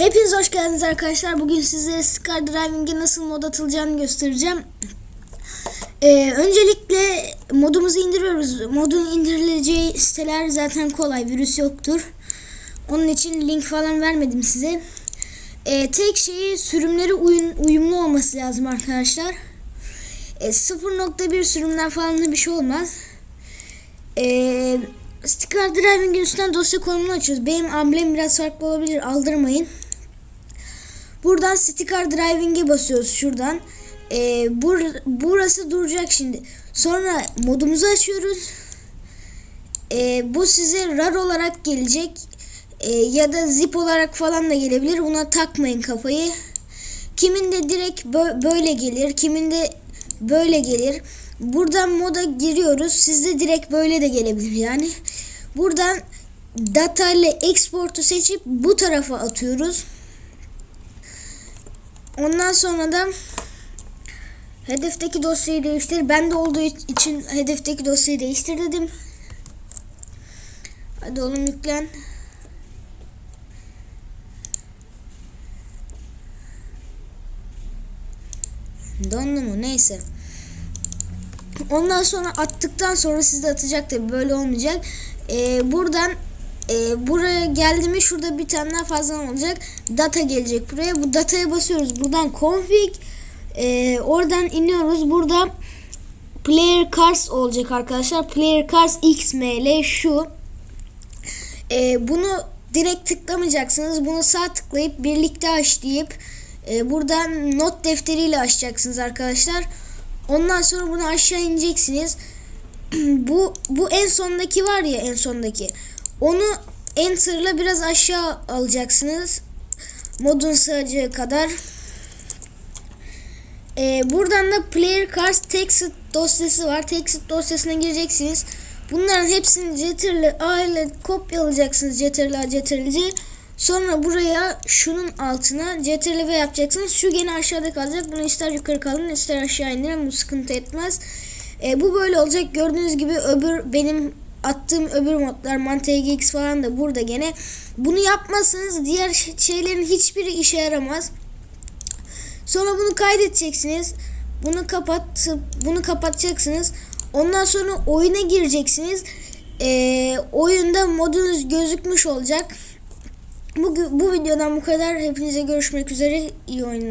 Hepiniz hoş geldiniz arkadaşlar. Bugün size Skydiving'e nasıl mod atılacağını göstereceğim. Ee, öncelikle modumuzu indiriyoruz. Modun indirileceği siteler zaten kolay. Virüs yoktur. Onun için link falan vermedim size. Ee, tek şeyi sürümleri uyum, uyumlu olması lazım arkadaşlar. Ee, 0.1 sürümler falan da bir şey olmaz. Eee Sticker Driving'in üstünden dosya konumunu açıyoruz. Benim amblem biraz farklı olabilir. Aldırmayın. Buradan Sticker Driving'e basıyoruz şuradan. Ee, bur burası duracak şimdi. Sonra modumuzu açıyoruz. Ee, bu size RAR olarak gelecek. Ee, ya da zip olarak falan da gelebilir. Buna takmayın kafayı. Kimin de direkt bö- böyle gelir. Kimin de böyle gelir. Buradan moda giriyoruz. Sizde direkt böyle de gelebilir yani. Buradan data ile export'u seçip bu tarafa atıyoruz. Ondan sonra da hedefteki dosyayı değiştir. Ben de olduğu için hedefteki dosyayı değiştir dedim. Hadi oğlum yüklen. Dondu mu? Neyse. Ondan sonra attıktan sonra sizde atacak tabi böyle olmayacak. Ee, buradan e, buraya geldi mi şurada bir tane daha fazla olacak. Data gelecek buraya. Bu dataya basıyoruz. Buradan config e, oradan iniyoruz. Burada player cars olacak arkadaşlar. Player cars xml şu. E, bunu direkt tıklamayacaksınız. Bunu sağ tıklayıp birlikte aç deyip e, buradan not defteriyle açacaksınız arkadaşlar. Ondan sonra bunu aşağı ineceksiniz. bu bu en sondaki var ya en sondaki. Onu enter'la biraz aşağı alacaksınız. Modun sığacağı kadar. Ee, buradan da player cards text dosyası var. Text dosyasına gireceksiniz. Bunların hepsini Ctrl A ile kopyalayacaksınız. Ctrl A C. Sonra buraya şunun altına Ctrl V yapacaksınız. Şu gene aşağıda kalacak. Bunu ister yukarı kalın ister aşağı indirin. Bu sıkıntı etmez. E, bu böyle olacak. Gördüğünüz gibi öbür benim attığım öbür modlar ManTGX falan da burada gene. Bunu yapmazsanız diğer şeylerin hiçbiri işe yaramaz. Sonra bunu kaydedeceksiniz. Bunu kapat bunu kapatacaksınız. Ondan sonra oyuna gireceksiniz. E, oyunda modunuz gözükmüş olacak. Bu, bu videodan bu kadar. Hepinize görüşmek üzere. İyi oyunlar.